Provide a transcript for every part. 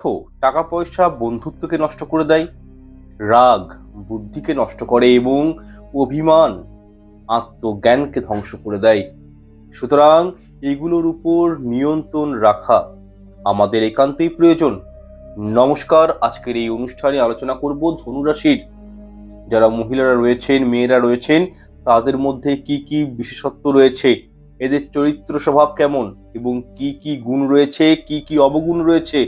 অর্থ টাকা পয়সা বন্ধুত্বকে নষ্ট করে দেয়, রাগ বুদ্ধিকে নষ্ট করে এবং অভিমান আত্মজ্ঞানকে ধ্বংস করে দেয়। সুতরাং এগুলোর উপর নিয়ন্ত্রণ রাখা আমাদের একান্তই প্রয়োজন। নমস্কার, আজকের এই অনুষ্ঠানে আলোচনা করব ধনুরাশির। যারা মহিলারা রয়েছেন, মেয়েরা রয়েছেন, তাদের মধ্যে কি কি বিশেষত্ব রয়েছে? এদের চরিত্র স্বভাব কেমন? এবং কি কি গুণ রয়েছে? কি কি অবগুণ রয়েছে?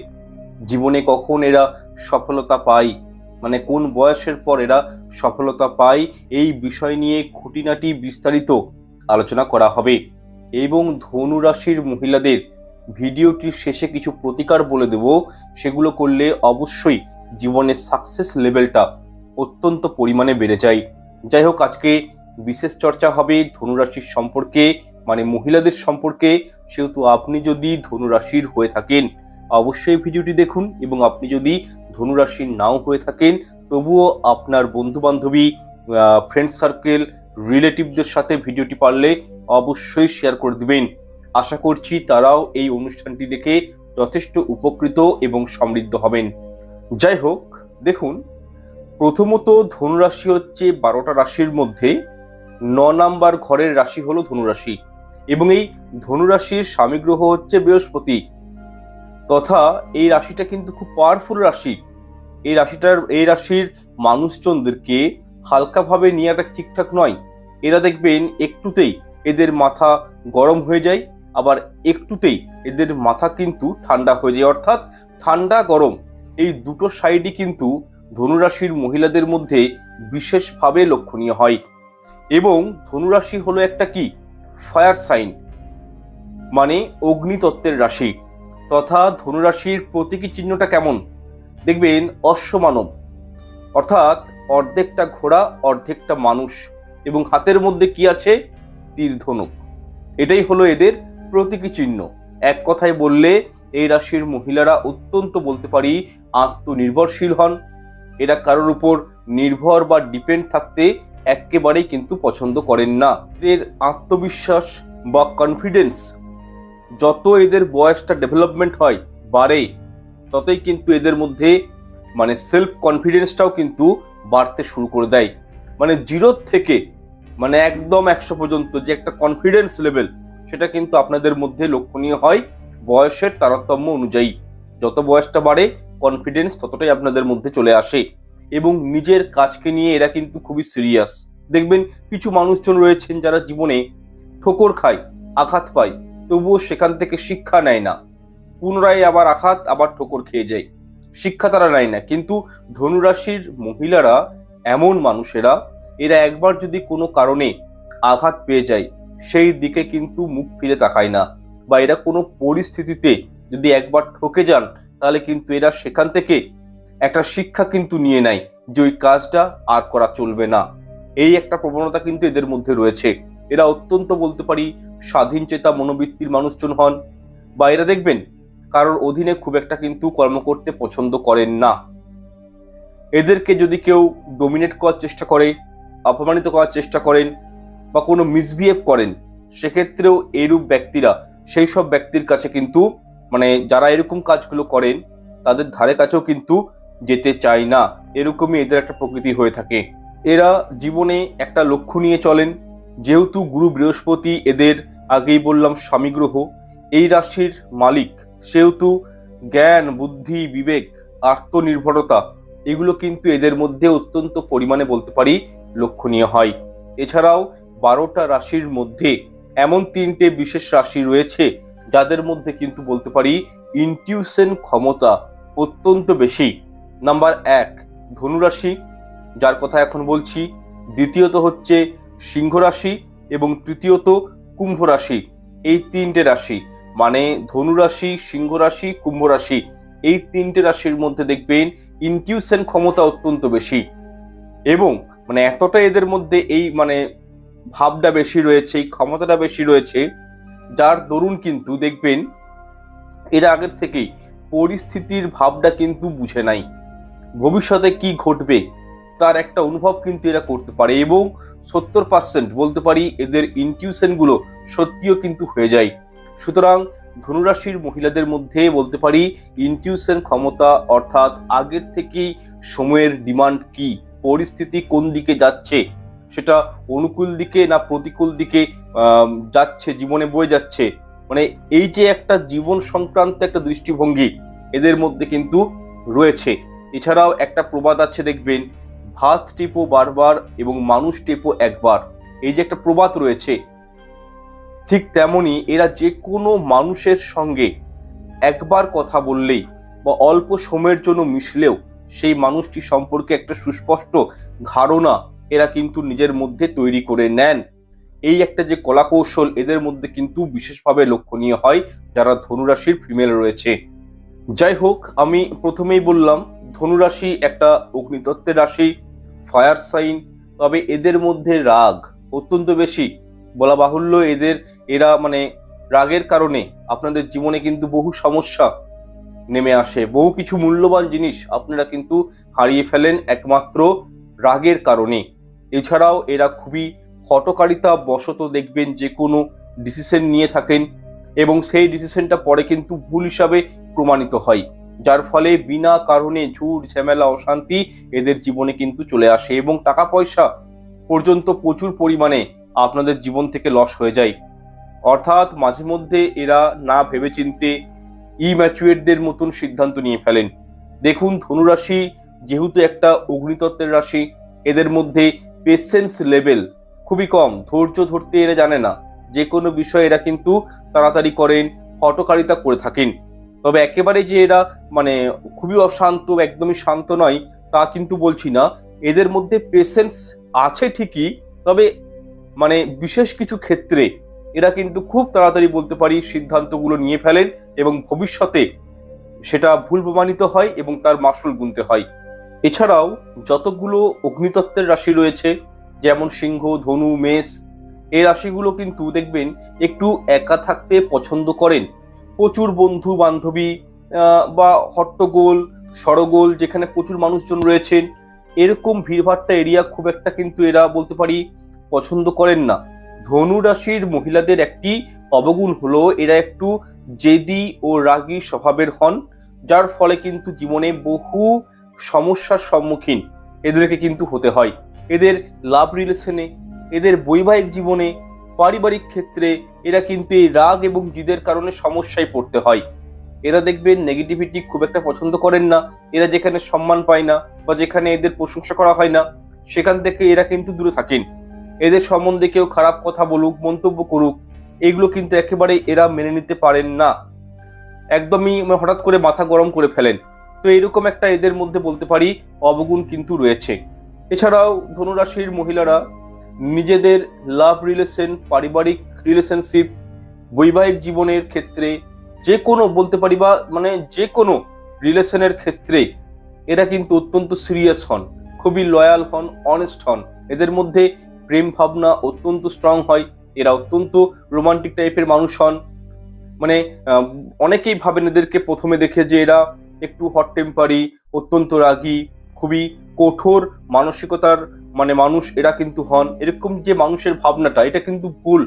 জীবনে কখন এরা সফলতা পায়? মানে কোন বয়সের পর এরা সফলতা পায়? এই বিষয় নিয়ে খুঁটিনাটি বিস্তারিত আলোচনা করা হবে। এবং ধনু রাশির মহিলাদের ভিডিওটির শেষে কিছু প্রতিকার বলে দেব। সেগুলো করলে অবশ্যই জীবনের সাকসেস লেভেলটা অত্যন্ত পরিমাণে বেড়ে যায়। যাই হোক, আজকে বিশেষ চর্চা হবে ধনুরাশির সম্পর্কে মানে মহিলাদের সম্পর্কে। সেহেতু আপনি যদি ধনুরাশির হয়ে থাকেন অবশ্যই ভিডিওটি দেখুন এবং আপনি যদি ধনুরাশির নাও হয়ে থাকেন, তবুও আপনার বন্ধু বান্ধবী ফ্রেন্ড সার্কেল রিলেটিভদের সাথে ভিডিওটি পারলে অবশ্যই শেয়ার করে দিবেন। আশা করছি তারাও এই অনুষ্ঠানটি দেখে যথেষ্ট উপকৃত এবং সমৃদ্ধ হবেন। যাই হোক, দেখুন, প্রথমত ধনুরাশি হচ্ছে বারোটা রাশির মধ্যে ন নাম্বার ঘরের রাশি হলো ধনুরাশি এবং এই ধনুরাশির স্বামী গ্রহ হচ্ছে বৃহস্পতি। তথা এই রাশিটা কিন্তু খুব পাওয়ারফুল রাশি। এই রাশিটার, এই রাশির মানুষজনদেরকে হালকাভাবে নেওয়াটা ঠিকঠাক নয়। এরা দেখবেন একটুতেই এদের মাথা গরম হয়ে যায়, আবার একটুতেই এদের মাথা কিন্তু ঠান্ডা হয়ে যায়। অর্থাৎ ঠান্ডা, গরম এই দুটো সাইডই কিন্তু ধনুরাশির মহিলাদের মধ্যে বিশেষভাবে লক্ষণীয় হয়। এবং ধনুরাশি হলো একটা কি? ফায়ার সাইন মানে অগ্নিতত্ত্বের রাশি। তথা ধনুরাশির প্রতীকী চিহ্নটা কেমন? দেখবেন অশ্বমানব। অর্থাৎ অর্ধেকটা ঘোড়া, অর্ধেকটা মানুষ এবং হাতের মধ্যে কি আছে? তীর ধনুক এটাই হলো এদের প্রতীকী চিহ্ন। এক কথায় বললে এই রাশির মহিলারা অত্যন্ত বলতে পারি আত্মনির্ভরশীল হন। এরা কারোর উপর নির্ভর বা ডিপেন্ড থাকতে একেবারেই কিন্তু পছন্দ করেন না। এদের আত্মবিশ্বাস বা কনফিডেন্স যত এদের বয়সটা ডেভেলপমেন্ট হয় বাড়ে ততই কিন্তু এদের মধ্যে মানে সেলফ কনফিডেন্সটাও কিন্তু বাড়তে শুরু করে দেয়। মানে জিরোর থেকে মানে একদম একশো পর্যন্ত যে একটা কনফিডেন্স লেভেল সেটা কিন্তু আপনাদের মধ্যে লক্ষণীয় হয় বয়সের তারতম্য অনুযায়ী। যত বয়সটা বাড়ে কনফিডেন্স ততটাই আপনাদের মধ্যে চলে আসে এবং নিজের কাজকে নিয়ে এরা কিন্তু খুবই সিরিয়াস দেখবেন কিছু মানুষজন রয়েছেন যারা জীবনে ঠোকর খায়, আঘাত পায় তবুও সেখান থেকে শিক্ষা নেয় না। পুনরায় আবার আঘাত, আবার ঠোকর খেয়ে যায়। শিক্ষা তারা নেয় না। কিন্তু ধনুরাশির মহিলারা, এমন মানুষেরা, এরা একবার যদি কোনো কারণে আঘাত পেয়ে যায়, সেই দিকে কিন্তু মুখ ফিরে তাকায় না। বা এরা কোনো পরিস্থিতিতে যদি একবার ঠকে যান, তাহলে কিন্তু এরা সেখান থেকে একটা শিক্ষা কিন্তু নিয়ে নেয় যে ওই কাজটা আর করা চলবে না। এই একটা প্রবণতা কিন্তু এদের মধ্যে রয়েছে। এরা অত্যন্ত বলতে পারি স্বাধীন চেতা মনোবৃত্তির মানুষজন হন। বা এরা দেখবেন কারোর অধীনে খুব একটা কিন্তু কর্ম করতে পছন্দ করেন না। এদেরকে যদি কেউ ডোমিনেট করার চেষ্টা করে, অপমানিত করার চেষ্টা করেন বা কোনো মিসবিহেভ করেন, সেক্ষেত্রেও এরূপ ব্যক্তিরা, সেই সব ব্যক্তির কাছে কিন্তু মানে যারা এরকম কাজগুলো করেন, তাদের ধারে কাছেও কিন্তু যেতে চায় না। এরকমই এদের একটা প্রকৃতি হয়ে থাকে। এরা জীবনে একটা লক্ষ্য নিয়ে চলেন যেহেতু গুরু বৃহস্পতি এদের আগেই বললাম স্বামী গ্রহ এই রাশির মালিক সেহেতু জ্ঞান, বুদ্ধি, বিবেক, আত্মনির্ভরতা, এগুলো কিন্তু এদের মধ্যে অত্যন্ত পরিমাণে বলতে পারি লক্ষণীয় হয়। এছাড়াও বারোটা রাশির মধ্যে এমন তিনটে বিশেষ রাশি রয়েছে যাদের মধ্যে কিন্তু বলতে পারি ইনটিউশন ক্ষমতা অত্যন্ত বেশি। নাম্বার এক, ধনুরাশি, যার কথা এখন বলছি। দ্বিতীয়ত হচ্ছে সিংহ রাশি এবং তৃতীয়ত কুম্ভ রাশি। এই তিনটে রাশি মানে ধনুরাশি সিংহ রাশি, কুম্ভ রাশি, এই তিনটে রাশির মধ্যে দেখবেন ইনটিউশন ক্ষমতা অত্যন্ত বেশি। এবং মানে এতটা এদের মধ্যে এই মানে ভাবটা বেশি রয়েছে, এই ক্ষমতাটা বেশি রয়েছে, যার দরুন কিন্তু দেখবেন এর আগের থেকেই পরিস্থিতির ভাবটা কিন্তু বুঝে নাই। ভবিষ্যতে কি ঘটবে, তার একটা অনুভব কিন্তু এরা করতে পারে এবং সত্তর পার্সেন্ট বলতে পারি এদের ইনটিউশনগুলো সত্যিও কিন্তু হয়ে যায়। সুতরাং ধনুরাশির মহিলাদের মধ্যে বলতে পারি ইনটিউশন ক্ষমতা অর্থাৎ আগের থেকেই সময়ের ডিমান্ড কি, পরিস্থিতি কোন দিকে যাচ্ছে, সেটা অনুকূল দিকে না প্রতিকূল দিকে যাচ্ছে, জীবনে বয়ে যাচ্ছে। মানে এই যে একটা জীবন সংক্রান্ত একটা দৃষ্টিভঙ্গি এদের মধ্যে কিন্তু রয়েছে। এছাড়াও একটা প্রবাদ আছে দেখবেন ভাত টেপো বারবার এবং মানুষ টেপো একবার। এই যে একটা প্রবাদ রয়েছে, ঠিক তেমনি এরা যে কোনো মানুষের সঙ্গে একবার কথা বললেই বা অল্প সময়ের জন্য মিশলেও সেই মানুষটি সম্পর্কে একটা সুস্পষ্ট ধারণা এরা কিন্তু নিজের মধ্যে তৈরি করে নেন। এই একটা যে কলাকৌশল এদের মধ্যে কিন্তু বিশেষভাবে লক্ষণীয় হয়, যারা ধনুরাশির ফিমেল রয়েছে। যাই হোক, আমি প্রথমেই বললাম, ধনুরাশি একটা অগ্নিতত্ত্বের রাশি। ফায়ার সাইন, তবে এদের মধ্যে রাগ অত্যন্ত বেশি। বলা বাহুল্য এদের, এরা মানে রাগের কারণে আপনাদের জীবনে কিন্তু বহু সমস্যা নেমে আসে। বহু কিছু মূল্যবান জিনিস আপনারা কিন্তু হারিয়ে ফেলেন একমাত্র রাগের কারণে। এছাড়াও এরা খুবই হটকারিতা বশত দেখবেন যে কোনো ডিসিশন নিয়ে থাকেন এবং সেই ডিসিশনটা পরে কিন্তু ভুল হিসাবে প্রমাণিত হয়। যার ফলে বিনা কারণে ঝুট ঝামেলা, অশান্তি এদের জীবনে কিন্তু চলে আসে এবং টাকা পয়সা পর্যন্ত প্রচুর পরিমাণে আপনাদের জীবন থেকে লস হয়ে যায়। অর্থাৎ মাঝে মধ্যে এরা না ভেবেচিন্তে ইম্যাচুয়েটদের মতন সিদ্ধান্ত নিয়ে ফেলেন। দেখুন ধনুরাশি যেহেতু একটা অগ্নিতত্ত্বের রাশি, এদের মধ্যে পেশেন্স লেভেল খুবই কম, ধৈর্য ধরতে এরা জানে না। যে কোনো বিষয়ে এরা কিন্তু তাড়াতাড়ি করেন হটকারিতা করে থাকেন। তবে একেবারে যে এরা মানে খুবই অশান্ত, একদমই শান্ত নয়, তা কিন্তু বলছি না। এদের মধ্যে পেশেন্স আছে ঠিকই, তবে মানে বিশেষ কিছু ক্ষেত্রে এরা কিন্তু খুব তাড়াতাড়ি বলতে পারি সিদ্ধান্তগুলো নিয়ে ফেলেন এবং ভবিষ্যতে সেটা ভুল প্রমাণিত হয় এবং তার মাসুল গুনতে হয়। এছাড়াও যতগুলো অগ্নিতত্ত্বের রাশি রয়েছে, যেমন সিংহ, ধনু, মেষ, এই রাশিগুলো কিন্তু দেখবেন একটু একা থাকতে পছন্দ করেন। প্রচুর বন্ধু বান্ধবী বা হট্টগোল, সরগোল, যেখানে প্রচুর মানুষজন রয়েছেন, এরকম ভিড়ভাট্টা এরিয়া খুব একটা কিন্তু এরা বলতে পারি পছন্দ করেন না। ধনু রাশির মহিলাদের একটি অবগুণ হলো, এরা একটু জেদি ও রাগী স্বভাবের হন, যার ফলে কিন্তু জীবনে বহু সমস্যার সম্মুখীন এদেরকে কিন্তু হতে হয়। এদের লাভ রিলেশনে এদের বৈবাহিক জীবনে পারিবারিক ক্ষেত্রে এরা কিন্তু এই রাগ এবং জিদের কারণে সমস্যায় পড়তে হয়। এরা দেখবেন নেগেটিভিটি খুব একটা পছন্দ করেন না, এরা যেখানে সম্মান পায় না বা যেখানে এদের প্রশংসা করা হয় না, সেখান থেকে এরা কিন্তু দূরে থাকেন। এদের সম্বন্ধে কেউ খারাপ কথা বলুক, মন্তব্য করুক, এগুলো কিন্তু একেবারে এরা মেনে নিতে পারেন না। একদমই হঠাৎ করে মাথা গরম করে ফেলেন। তো এরকম একটা এদের মধ্যে বলতে পারি অবগুণ কিন্তু রয়েছে। এছাড়াও ধনুরাশির মহিলারা নিজেদের লাভ রিলেশন পারিবারিক রিলেশনশিপ বৈবাহিক জীবনের ক্ষেত্রে যে কোনো বলতে পারি বা মানে যে কোনো রিলেশনের ক্ষেত্রে এরা কিন্তু অত্যন্ত সিরিয়াস হন, খুবই লয়াল হন অনেস্ট হন। এদের মধ্যে প্রেম ভাবনা অত্যন্ত স্ট্রং হয়, এরা অত্যন্ত রোমান্টিক টাইপের মানুষ হন। মানে অনেকেই ভাবেন এদেরকে প্রথমে দেখে যে এরা একটু হট টেম্পারি অত্যন্ত রাগী, খুবই কঠোর মানসিকতার মানে মানুষ এরা কিন্তু হন। এরকম যে মানুষের ভাবনাটা, এটা কিন্তু ভুল।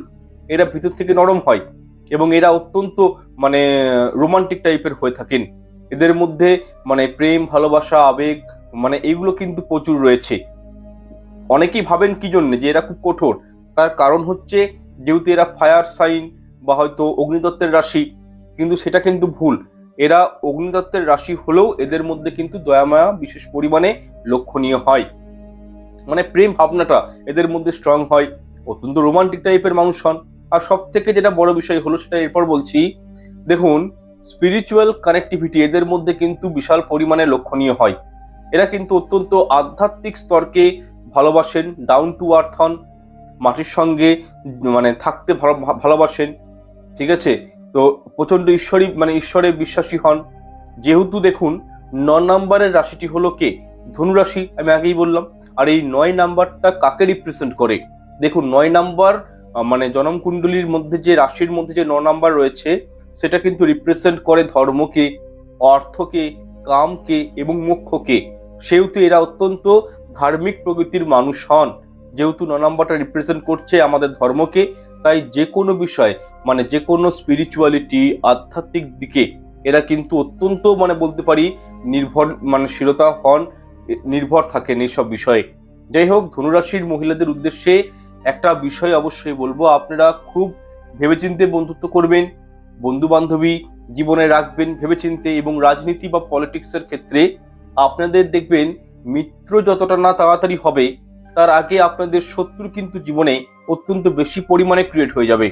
এরা ভিতর থেকে নরম হয় এবং এরা অত্যন্ত মানে রোমান্টিক টাইপের হয়ে থাকেন। এদের মধ্যে মানে প্রেম, ভালোবাসা, আবেগ মানে এগুলো কিন্তু প্রচুর রয়েছে। অনেকেই ভাবেন কি জন্য যে এরা খুব কঠোর। তার কারণ হচ্ছে যেহেতু এরা ফায়ার সাইন বা হয়তো অগ্নিতত্ত্বের রাশি, কিন্তু সেটা কিন্তু ভুল। এরা অগ্নিতত্ত্বের রাশি হলেও এদের মধ্যে কিন্তু দয়ামায়া বিশেষ পরিমাণে লক্ষণীয় হয়। মানে প্রেম ভাবনাটা এদের মধ্যে স্ট্রং হয়। অত্যন্ত রোমান্টিক টাইপের মানুষ হন। আর সব থেকে যেটা বড় বিষয় হলো সেটা এরপর বলছি, দেখুন স্পিরিচুয়াল কানেক্টিভিটি এদের মধ্যে কিন্তু বিশাল পরিমাণে লক্ষণীয় হয়। এরা কিন্তু অত্যন্ত আধ্যাত্মিক স্তরকে ভালোবাসেন ডাউন টু আর্থ হন, মাটির সঙ্গে মানে থাকতে ভালো, ভালোবাসেন, ঠিক আছে? তো প্রচণ্ড ঈশ্বরী মানে ঈশ্বরে বিশ্বাসী হন। যেহেতু দেখুন, ন নম্বরের রাশিটি হলো কে? ধনুরাশি, আমি আগেই বললাম। আর এই নয় নাম্বারটা কাকে রিপ্রেজেন্ট করে? দেখুন, নয় নাম্বার মানে জনমকুণ্ডলীর মধ্যে যে রাশির মধ্যে যে ন নাম্বার রয়েছে, সেটা কিন্তু রিপ্রেজেন্ট করে ধর্মকে, অর্থকে, কামকে এবং মোক্ষকে। সেহেতু এরা অত্যন্ত ধার্মিক প্রকৃতির মানুষ হন। যেহেতু ন নাম্বারটা রিপ্রেজেন্ট করছে আমাদের ধর্মকে, তাই যে কোনো বিষয় মানে যে কোনো স্পিরিচুয়ালিটি আধ্যাত্মিক দিকে, এরা কিন্তু অত্যন্ত মানে বলতে পারি, নির্ভর মানে শীলতা হন। নির্ভর থাকেন এইসব বিষয়ে। যাই হোক, ধনুরাশির মহিলাদের উদ্দেশ্যে একটা বিষয় অবশ্যই বলব, আপনারা খুব ভেবেচিন্তে বন্ধুত্ব করবেন বন্ধু বান্ধবী জীবনে রাখবেন ভেবেচিন্তে এবং রাজনীতি বা পলিটিক্সের ক্ষেত্রে আপনাদের দেখবেন মিত্র যতটা না তাড়াতাড়ি হবে, তার আগে আপনাদের শত্রু কিন্তু জীবনে অত্যন্ত বেশি পরিমাণে ক্রিয়েট হয়ে যাবে।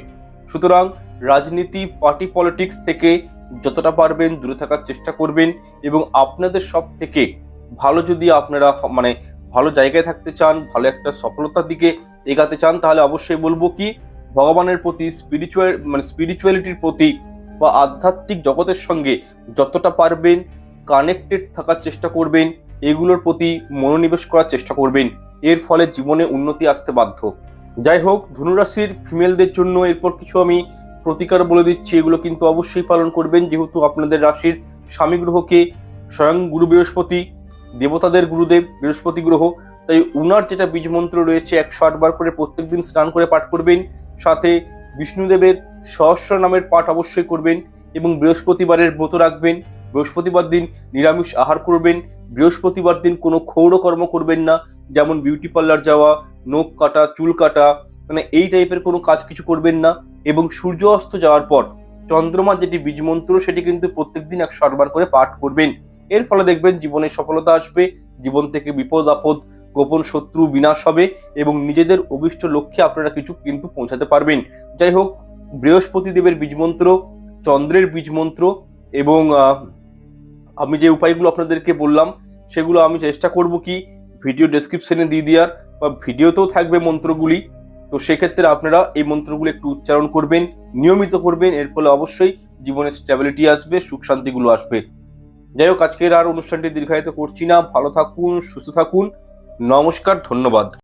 সুতরাং রাজনীতি, পার্টি পলিটিক্স থেকে যতটা পারবেন দূরে থাকার চেষ্টা করবেন এবং আপনাদের সব থেকে ভালো যদি আপনারা মানে ভালো জায়গায় থাকতে চান, ভালো একটা সফলতার দিকে এগাতে চান, তাহলে অবশ্যই বলব কি, ভগবানের প্রতি স্পিরিচুয়াল মানে স্পিরিচুয়ালিটির প্রতি বা আধ্যাত্মিক জগতের সঙ্গে যতটা পারবেন কানেক্টেড থাকার চেষ্টা করবেন, এগুলোর প্রতি মনোনিবেশ করার চেষ্টা করবেন। এর ফলে জীবনে উন্নতি আসতে বাধ্য। যাই হোক, ধনুরাশির ফিমেলদের জন্য এরপর কিছু আমি প্রতিকার বলে দিচ্ছি, এগুলো কিন্তু অবশ্যই পালন করবেন। যেহেতু আপনাদের রাশির স্বামী গ্রহকে স্বয়ং গুরু বৃহস্পতি দেবতাদের গুরুদেব, বৃহস্পতি গ্রহ, তাই উনার যেটা বীজ মন্ত্র রয়েছে একশো আটবার করে প্রত্যেকদিন স্নান করে পাঠ করবেন। সাথে বিষ্ণুদেবের সহস্র নামের পাঠ অবশ্যই করবেন এবং বৃহস্পতিবারের ব্রত রাখবেন। বৃহস্পতিবার দিন নিরামিষ আহার করবেন। বৃহস্পতিবার দিন কোনো ক্ষৌর কর্ম করবেন না, যেমন বিউটি পার্লার যাওয়া, নখ কাটা, চুল কাটা মানে এই টাইপের কোনো কাজ কিছু করবেন না। এবং সূর্য অস্ত যাওয়ার পর চন্দ্রমা যেটি বীজ মন্ত্র, সেটি কিন্তু প্রত্যেকদিন একশো আটবার করে পাঠ করবেন। এর ফলে দেখবেন জীবনে সফলতা আসবে, জীবন থেকে বিপদ, আপদ, গোপন শত্রু বিনাশ হবে এবং নিজেদের অভিষ্ট লক্ষ্যে আপনারা কিছু কিন্তু পৌঁছাতে পারবেন। যাই হোক, বৃহস্পতি দেবের বীজমন্ত্র চন্দ্রের বীজমন্ত্র এবং আমি যে উপায়গুলো আপনাদেরকে বললাম, সেগুলো আমি চেষ্টা করব কি ভিডিও ডেসক্রিপশনে দিয়ে দেওয়ার বা ভিডিওতেও থাকবে মন্ত্রগুলি। তো সেক্ষেত্রে আপনারা এই মন্ত্রগুলো একটু উচ্চারণ করবেন, নিয়মিত করবেন, এর ফলে অবশ্যই জীবনে স্টেবিলিটি আসবে সুখ শান্তিগুলো আসবে। যাই হোক আজকের আর অনুষ্ঠানটি দীর্ঘায়িত করছি না। ভালো থাকুন সুস্থ থাকুন। নমস্কার ধন্যবাদ।